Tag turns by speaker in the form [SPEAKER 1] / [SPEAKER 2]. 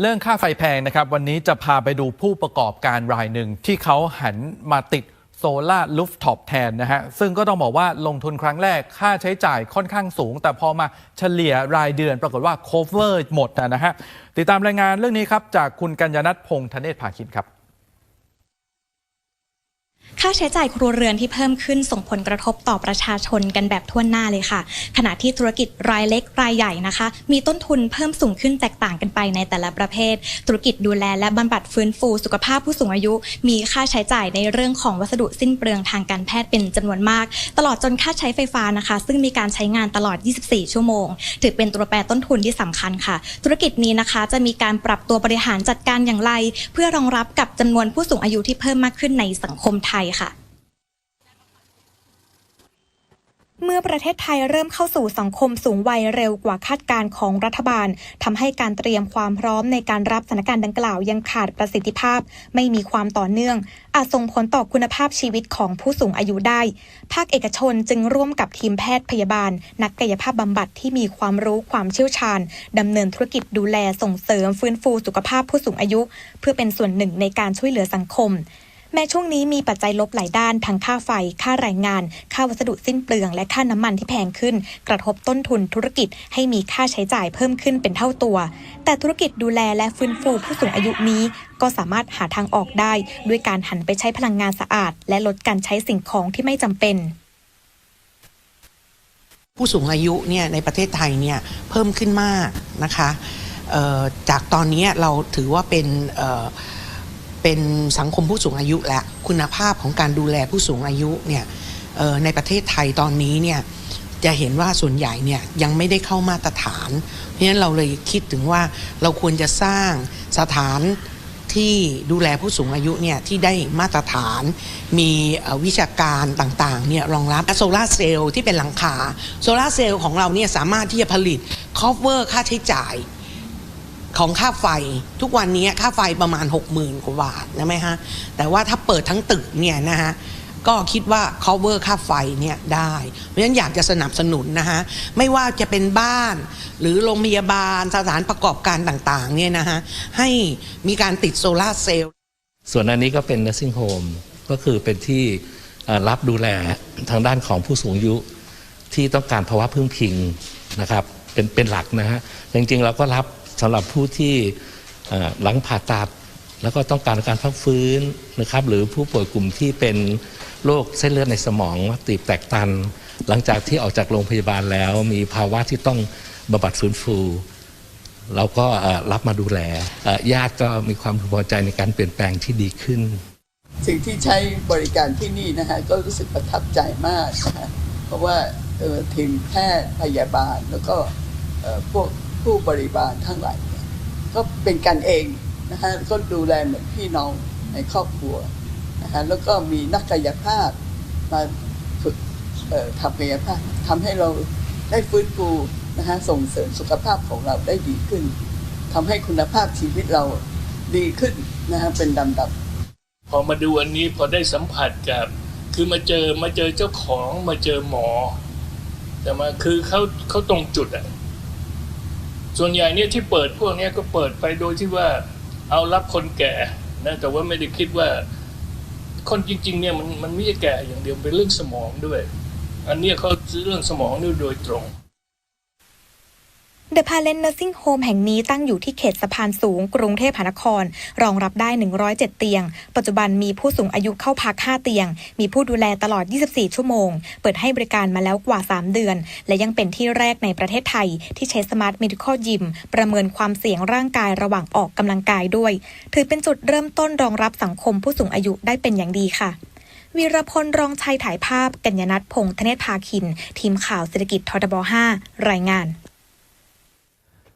[SPEAKER 1] เรื่องค่าไฟแพงนะครับ วันนี้จะพาไปดูผู้ประกอบการรายหนึ่ง ที่เขาหันมาติดโซลาร์ลูฟท็อปแทนนะฮะ ซึ่งก็ต้องบอกว่าลงทุนครั้งแรกค่าใช้จ่ายค่อนข้างสูง แต่พอมาเฉลี่ยรายเดือนปรากฏว่าโคเวอร์หมดนะฮะ ติดตามรายงานเรื่องนี้ครับ จากคุณกัญญนัทพงษ์ธเนศภาคินครับ
[SPEAKER 2] ค่าใช้จ่ายครัวเรือนที่เพิ่มขึ้นส่งผลกระทบต่อประชาชนกันแบบทั่วหน้าเลยค่ะ ขณะที่ธุรกิจรายเล็กรายใหญ่นะคะ มีต้นทุนเพิ่มสูงขึ้นแตกต่างกันไปในแต่ละประเภท ธุรกิจดูแลและบำบัดฟื้นฟูสุขภาพผู้สูงอายุ มีค่าใช้จ่ายในเรื่องของวัสดุสิ้นเปลืองทางการแพทย์เป็นจำนวนมาก ตลอดจนค่าใช้ไฟฟ้านะคะ ซึ่งมีการใช้งานตลอด 24 ชั่วโมง ถือเป็นตัวแปรต้นทุนที่สำคัญค่ะ ธุรกิจนี้นะคะจะมีการปรับตัวบริหารจัดการอย่างไร เพื่อรองรับกับจำนวนผู้สูงอายุที่เพิ่มมากขึ้นในสังคมไทยค่ะ เมื่อประเทศไทยเริ่มเข้าสู่สังคมสูงวัยเร็วกว่าคาดการณ์ของรัฐบาลทำให้การเตรียมความพร้อมในการรับสถานการณ์ดังกล่าวยังขาดประสิทธิภาพ ไม่มีความต่อเนื่อง อาจส่งผลต่อคุณภาพชีวิตของผู้สูงอายุได้ ภาคเอกชนจึงร่วมกับทีมแพทย์พยาบาล นักกายภาพบำบัดที่มีความรู้ความเชี่ยวชาญดำเนินธุรกิจดูแลส่งเสริมฟื้นฟูสุขภาพผู้สูงอายุ เพื่อเป็นส่วนหนึ่งในการช่วยเหลือสังคม แม้ช่วงนี้มีปัจจัยลบหลายด้านทั้งค่าไฟ ค่าแรงงาน ค่าวัสดุสิ้นเปลือง และค่าน้ำมันที่แพงขึ้น กระทบต้นทุนธุรกิจให้มีค่าใช้จ่ายเพิ่มขึ้นเป็นเท่าตัว แต่ธุรกิจดูแลและฟื้นฟูผู้สูงอายุนี้ ก็สามารถหาทางออกได้ ด้วยการหันไปใช้พลังงานสะอาด และลดการใช้สิ่งของที่ไม่จำเป็น
[SPEAKER 3] ผู้สูงอายุเนี่ยในประเทศไทยเนี่ยเพิ่มขึ้นมากนะคะจากตอนนี้เราถือว่าเป็น เป็นสังคมผู้สูงอายุและคุณภาพของการดูแลผู้สูงอายุเนี่ยในประเทศไทยตอนนี้เนี่ยจะเห็นว่าส่วนใหญ่เนี่ยยังไม่ได้เข้ามาตรฐาน เพราะฉะนั้นเราเลยคิดถึงว่าเราควรจะสร้างสถานที่ดูแลผู้สูงอายุเนี่ยที่ได้มาตรฐาน มีวิชาการต่างๆเนี่ยรองรับโซลาร์เซลล์ที่เป็นหลังคาโซลาร์เซลล์ของเราเนี่ยสามารถที่จะผลิต cover ค่าใช้จ่าย ของค่าไฟทุกวันนี้ค่าไฟประมาณ 60,000 กว่าบาทนะไหมฮะ แต่ว่าถ้าเปิดทั้งตึกเนี่ยนะฮะก็คิดว่า cover ค่าไฟเนี่ยได้ เพราะฉะนั้นอยากจะสนับสนุนนะฮะ ไม่ว่าจะเป็นบ้าน หรือโรงพยาบาลสถานประกอบการต่างๆเนี่ยนะฮะ ให้มีการติดโซลาร์เซลล์
[SPEAKER 4] ส่วนอันนี้ก็เป็น nursing home ก็คือเป็นที่รับดูแลทางด้านของผู้สูงอายุที่ต้องการภาวะพึ่งพิงนะครับ เป็นเป็นหลักนะฮะ จริงๆเราก็รับ สำหรับผู้ที่หลังผ่าตัด แล้วก็ต้องการการพักฟื้นนะครับ หรือผู้ป่วยกลุ่มที่เป็นโรคเส้นเลือดในสมองตีบแตกตัน หลังจากที่ออกจากโรงพยาบาลแล้ว มีภาวะที่ต้องบำบัดฟื้นฟูเราก็รับมาดูแลญาติก็มีความพึงพอใจในการเปลี่ยนแปลงที่ดีขึ้น
[SPEAKER 5] สิ่งที่ใช้บริการที่นี่นะฮะก็รู้สึกประทับใจมากนะฮะเพราะว่าทีมแพทย์พยาบาลแล้วก็พวก ผู้บริบาลทั้งหลายก็เป็นกันเองนะฮะก็ดูแลเหมือนพี่น้องในครอบครัวนะฮะแล้วก็มีนักกายภาพมาฝึกทำกายภาพทำให้เราได้ฟื้นฟูนะฮะส่งเสริมสุขภาพของเราได้ดีขึ้นทำให้คุณภาพชีวิตเราดีขึ้นนะฮะเป็นลำดับ
[SPEAKER 6] พอมาดูอันนี้พอได้สัมผัสกับคือมาเจอมาเจอเจ้าของมาเจอหมอแต่มาคือเขาเขาตรงจุดอะ ส่วนใหญ่เนี่ยที่เปิดพวกนี้ก็เปิดไปโดยที่ว่าเอารับคนแก่นะแต่ว่าไม่ได้คิดว่า คนจริง ๆ เนี่ยมันมันไม่ใช่แก่อย่างเดียวเป็นเรื่องสมองด้วย อันนี้เขาซื้อเรื่องสมองด้วยโดยตรง
[SPEAKER 2] The Palace Nursing Home แห่งนี้ตั้งอยู่ที่เขตสะพานสูงกรุงเทพมหานคร รองรับได้ 107 เตียง ปัจจุบันมีผู้สูงอายุเข้าพัก 5 เตียง มีผู้ดูแลตลอด 24 ชั่วโมง เปิดให้บริการมาแล้วกว่า 3 เดือน และยังเป็นที่แรกในประเทศไทย ที่ใช้ Smart Medical Gym ประเมินความเสี่ยงร่างกายระหว่างออกกำลังกายด้วย ถือเป็นจุดเริ่มต้นรองรับสังคมผู้สูงอายุได้เป็นอย่างดีค่ะวีรพลรองชัยถ่ายภาพ กัญญนัทพงษ์ธเนศภาคิน ทีมข่าวเศรษฐกิจททบ 5 รายงาน